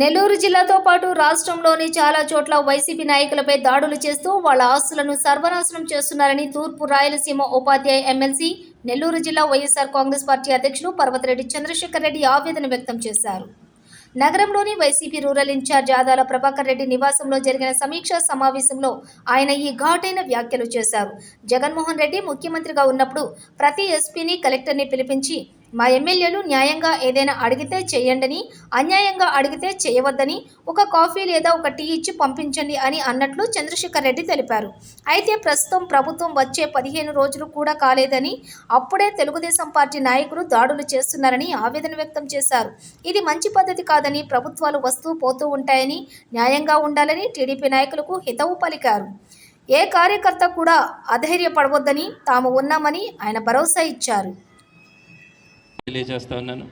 నెల్లూరు జిల్లాతో పాటు రాష్ట్రంలోని చాలా చోట్ల వైసీపీ నాయకులపై దాడులు చేస్తూ వాళ్ళ ఆస్తులను సర్వనాశనం చేస్తున్నారని తూర్పు రాయలసీమ ఉపాధ్యాయ ఎమ్మెల్సీ నెల్లూరు జిల్లా వైఎస్ఆర్ కాంగ్రెస్ పార్టీ అధ్యక్షులు పర్వతిరెడ్డి చంద్రశేఖర్ రెడ్డి ఆవేదన వ్యక్తం చేశారు. నగరంలోని YCP rural in charge Adala Prabhakar Reddy నివాసంలో జరిగిన సమీక్షా సమావేశంలో ఆయన ఈ ఘాటైన వ్యాఖ్యలు చేశారు. జగన్మోహన్ రెడ్డి ముఖ్యమంత్రిగా ఉన్నప్పుడు ప్రతి ఎస్పీని కలెక్టర్ని పిలిపించి మా ఎమ్మెల్యేలు న్యాయంగా ఏదైనా అడిగితే చేయండని అన్యాయంగా అడిగితే చేయవద్దని ఒక కాఫీ లేదా ఒక టీ ఇచ్చి పంపించండి అని అన్నట్లు చంద్రశేఖర్ రెడ్డి తెలిపారు. అయితే ప్రస్తుతం ప్రభుత్వం వచ్చే పదిహేను రోజులు కూడా కాలేదని అప్పుడే తెలుగుదేశం పార్టీ నాయకులు దాడులు చేస్తున్నారని ఆవేదన వ్యక్తం చేశారు. ఇది మంచి పద్ధతి కాదని ప్రభుత్వాలు వస్తూ పోతూ ఉంటాయని న్యాయంగా ఉండాలని టీడీపీ నాయకులకు హితవు పలికారు. ఏ కార్యకర్త కూడా అధైర్యపడవద్దని తాము ఉన్నామని ఆయన భరోసా ఇచ్చారు. తెలియజేస్తా ఉన్నాను.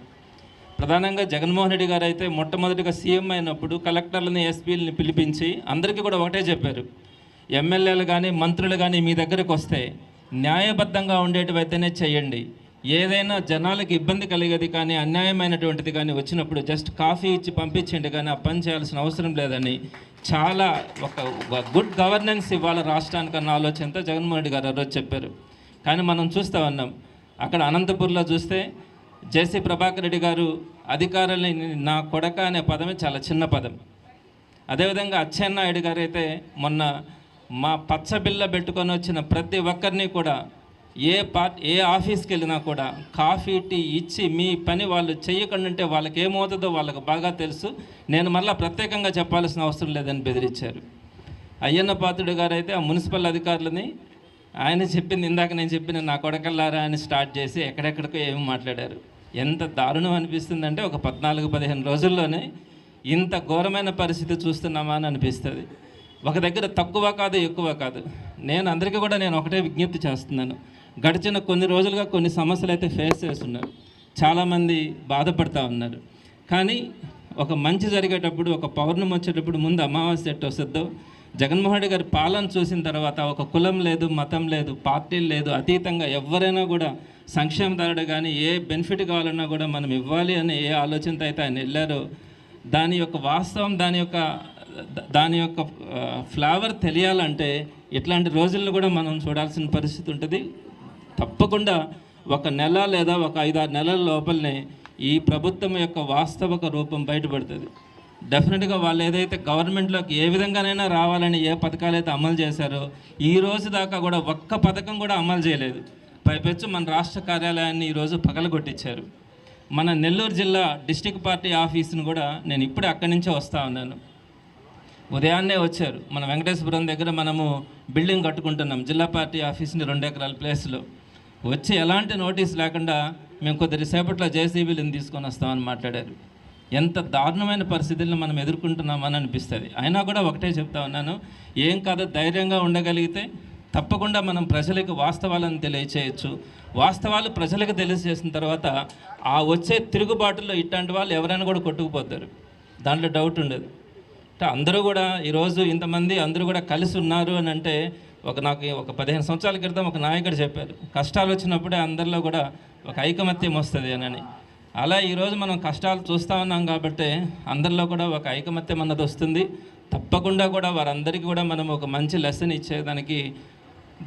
ప్రధానంగా జగన్మోహన్ రెడ్డి గారు అయితే మొట్టమొదటిగా సీఎం అయినప్పుడు కలెక్టర్లని ఎస్పీలని పిలిపించి అందరికీ కూడా ఒకటే చెప్పారు. ఎమ్మెల్యేలు కానీ మంత్రులు కానీ మీ దగ్గరకు వస్తే న్యాయబద్ధంగా ఉండేటివైతేనే చేయండి. ఏదైనా జనాలకు ఇబ్బంది కలిగేది కానీ అన్యాయమైనటువంటిది కానీ వచ్చినప్పుడు జస్ట్ కాఫీ ఇచ్చి పంపించండి కానీ ఆ పని చేయాల్సిన అవసరం లేదని చాలా ఒక గుడ్ గవర్నెన్స్ ఇవ్వాలి రాష్ట్రానికి అన్న ఆలోచనతో జగన్మోహన్ రెడ్డి గారు ఆ రోజు చెప్పారు. కానీ మనం చూస్తూ ఉన్నాం. అక్కడ అనంతపూర్లో చూస్తే జేసీ ప్రభాకర్ రెడ్డి గారు అధికారులని నా కొడక అనే పదమే చాలా చిన్న పదం. అదేవిధంగా అచ్చెన్నాయుడు గారు అయితే మొన్న మా పచ్చ బిల్ల పెట్టుకొని వచ్చిన ప్రతి ఒక్కరిని కూడా ఏ పార్ట్ ఏ ఆఫీస్కి వెళ్ళినా కూడా కాఫీ టీ ఇచ్చి మీ పని వాళ్ళు చేయకుండా ఉంటే వాళ్ళకి ఏమవుతుందో వాళ్ళకి బాగా తెలుసు. నేను మళ్ళీ ప్రత్యేకంగా చెప్పాల్సిన అవసరం లేదని బెదిరించారు. అయ్యన్న పాత్రుడు గారు అయితే ఆ మున్సిపల్ అధికారులని ఆయన చెప్పింది ఇందాక నేను చెప్పిన నా కొడకల్లారా అని స్టార్ట్ చేసి ఎక్కడెక్కడికో ఏమి మాట్లాడారు. ఎంత దారుణం అనిపిస్తుందంటే ఒక పద్నాలుగు పదిహేను రోజుల్లోనే ఇంత ఘోరమైన పరిస్థితి చూస్తున్నామా అని అనిపిస్తుంది. ఒక దగ్గర తక్కువ కాదు ఎక్కువ కాదు. నేను అందరికీ కూడా నేను ఒకటే విజ్ఞప్తి చేస్తున్నాను. గడిచిన కొన్ని రోజులుగా కొన్ని సమస్యలు అయితే ఫేస్ చేస్తున్నారు. చాలామంది బాధపడతా ఉన్నారు. కానీ ఒక మంచి జరిగేటప్పుడు ఒక పౌర్ణమి వచ్చేటప్పుడు ముందు అమావాస్య ఎట్టు వస్తుందో జగన్మోహన్ రెడ్డి గారి పాలన చూసిన తర్వాత ఒక కులం లేదు మతం లేదు పార్టీలు లేదు అతీతంగా ఎవరైనా కూడా సంక్షేమదారుడు కానీ ఏ బెనిఫిట్ కావాలన్నా కూడా మనం ఇవ్వాలి అని ఏ ఆలోచనతో అయితే ఆయన వెళ్ళారో దాని యొక్క వాస్తవం దాని యొక్క దాని యొక్క ఫ్లేవర్ తెలియాలంటే ఇట్లాంటి రోజులను కూడా మనం చూడాల్సిన పరిస్థితి ఉంటుంది. తప్పకుండా ఒక నెల లేదా ఒక ఐదారు నెలల లోపలనే ఈ ప్రభుత్వం యొక్క వాస్తవక రూపం బయటపడుతుంది. డెఫినెట్గా వాళ్ళు ఏదైతే గవర్నమెంట్లోకి ఏ విధంగానైనా రావాలని ఏ పథకాలు అయితే అమలు చేశారో ఈ రోజు దాకా కూడా ఒక్క పథకం కూడా అమలు చేయలేదు. పైపెచ్చు మన రాష్ట్ర కార్యాలయాన్ని ఈరోజు పగలగొట్టించారు. మన నెల్లూరు జిల్లా డిస్టిక్ పార్టీ ఆఫీస్ను కూడా నేను ఇప్పుడే అక్కడి నుంచే వస్తూ ఉన్నాను. ఉదయాన్నే వచ్చారు. మన వెంకటేశ్వరం దగ్గర మనము బిల్డింగ్ కట్టుకుంటున్నాం. జిల్లా పార్టీ ఆఫీస్ని రెండు ఎకరాల ప్లేస్లో. వచ్చి ఎలాంటి నోటీస్ లేకుండా మేము కొద్దిసేపట్లో జేసీబీలను తీసుకొని వస్తామని మాట్లాడారు. ఎంత దారుణమైన పరిస్థితులను మనం ఎదుర్కొంటున్నామని అనిపిస్తుంది. అయినా కూడా ఒకటే చెప్తా ఉన్నాను ఏం కాదు ధైర్యంగా ఉండగలిగితే తప్పకుండా మనం ప్రజలకు వాస్తవాలను తెలియచేయచ్చు. వాస్తవాలు ప్రజలకు తెలియజేసిన తర్వాత ఆ వచ్చే తిరుగుబాటులో ఇట్లాంటి వాళ్ళు ఎవరైనా కూడా కొట్టుకుపోతారు. దాంట్లో డౌట్ ఉండదు. అందరూ కూడా ఈరోజు ఇంతమంది అందరూ కూడా కలిసి ఉన్నారు అని అంటే ఒక నాకు ఒక పదిహేను సంవత్సరాల క్రితం ఒక నాయకుడు చెప్పారు కష్టాలు వచ్చినప్పుడే అందరిలో కూడా ఒక ఐకమత్యం వస్తుంది అని. అలా ఈరోజు మనం కష్టాలు చూస్తూ ఉన్నాం కాబట్టి అందరిలో కూడా ఒక ఐకమత్యం అన్నది వస్తుంది. తప్పకుండా కూడా వారందరికీ కూడా మనం ఒక మంచి లెసన్ ఇచ్చేదానికి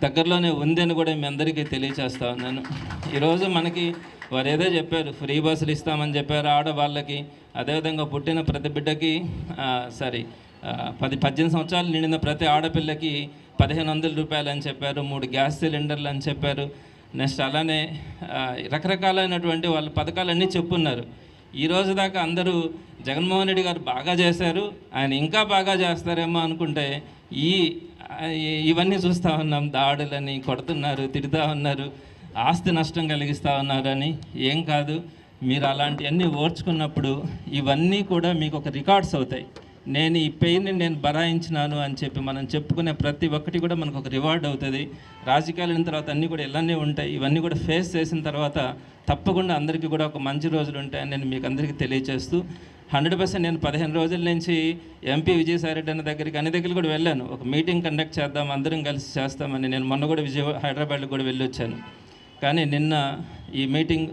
దగ్గరలోనే ఉందని కూడా మీ అందరికీ తెలియచేస్తా ఉన్నాను. ఈరోజు మనకి వారు ఏదో చెప్పారు ఫ్రీ బస్సులు ఇస్తామని చెప్పారు ఆడవాళ్ళకి. అదేవిధంగా పుట్టిన ప్రతి బిడ్డకి సారీ పది పద్దెనిమిది సంవత్సరాలు నిండిన ప్రతి ఆడపిల్లకి పదిహేను వందల రూపాయలు అని చెప్పారు మూడు గ్యాస్ సిలిండర్లు అని చెప్పారు. నెక్స్ట్ అలానే రకరకాలైనటువంటి వాళ్ళ పథకాలన్నీ చెప్పున్నారు. ఈ రోజు దాకా అందరూ జగన్మోహన్ రెడ్డి గారు బాగా చేశారు ఆయన ఇంకా బాగా చేస్తారేమో అనుకుంటే ఈ ఈ- ఇవన్నీ చూస్తూ ఉన్నాం. దాడులని కొడుతున్నారు తిడుతూ ఉన్నారు ఆస్తి నష్టం కలిగిస్తూ ఉన్నారని ఏం కాదు. మీరు అలాంటివన్నీ ఓర్చుకున్నప్పుడు ఇవన్నీ కూడా మీకు ఒక రికార్డ్స్ అవుతాయి. నేను ఈ పెయిన్ని నేను బరాయించినాను అని చెప్పి మనం చెప్పుకునే ప్రతి ఒక్కటి కూడా మనకు ఒక రివార్డ్ అవుతుంది. రాజకీయాలు అయిన తర్వాత అన్నీ కూడా ఇలానే ఉంటాయి. ఇవన్నీ కూడా ఫేస్ చేసిన తర్వాత తప్పకుండా అందరికీ కూడా ఒక మంచి రోజులు ఉంటాయని నేను మీకు అందరికీ తెలియజేస్తూ హండ్రెడ్ పర్సెంట్ నేను పదిహేను రోజుల నుంచి ఎంపీ విజయసాయిరెడ్డి అన్న దగ్గరికి అన్ని దగ్గరికి కూడా వెళ్ళాను. ఒక మీటింగ్ కండక్ట్ చేద్దాం అందరం కలిసి చేస్తామని నేను మొన్న కూడా విజయ హైదరాబాద్లో కూడా వెళ్ళి వచ్చాను కానీ నిన్న ఈ మీటింగ్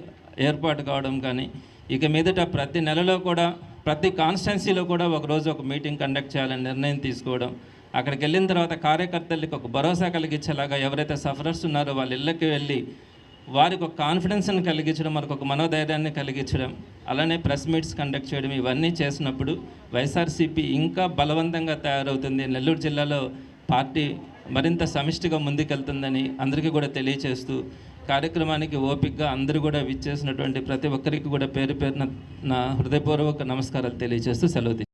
ఏర్పాటు కావడం కానీ ఇక మీదట ప్రతి నెలలో కూడా ప్రతి కాన్స్టిట్యున్సీలో కూడా ఒకరోజు ఒక మీటింగ్ కండక్ట్ చేయాలని నిర్ణయం తీసుకోవడం అక్కడికి వెళ్ళిన తర్వాత కార్యకర్తలకి ఒక భరోసా కలిగించేలాగా ఎవరైతే సఫరర్స్ ఉన్నారో వాళ్ళ ఇళ్ళకి వెళ్ళి వారికి ఒక కాన్ఫిడెన్స్ని కలిగించడం మనకు ఒక మనోధైర్యాన్ని కలిగించడం అలానే ప్రెస్ మీట్స్ కండక్ట్ చేయడం ఇవన్నీ చేసినప్పుడు వైఎస్ఆర్సీపీ ఇంకా బలవంతంగా తయారవుతుంది. నెల్లూరు జిల్లాలో పార్టీ మరింత సమిష్టిగా ముందుకెళ్తుందని అందరికీ కూడా తెలియచేస్తూ కార్యక్రమానికి ఓపికగా అందరూ కూడా విచ్చేసినటువంటి ప్రతి ఒక్కరికి కూడా పేరు పేరున నా హృదయపూర్వక నమస్కారాలు తెలియజేస్తూ సెలవు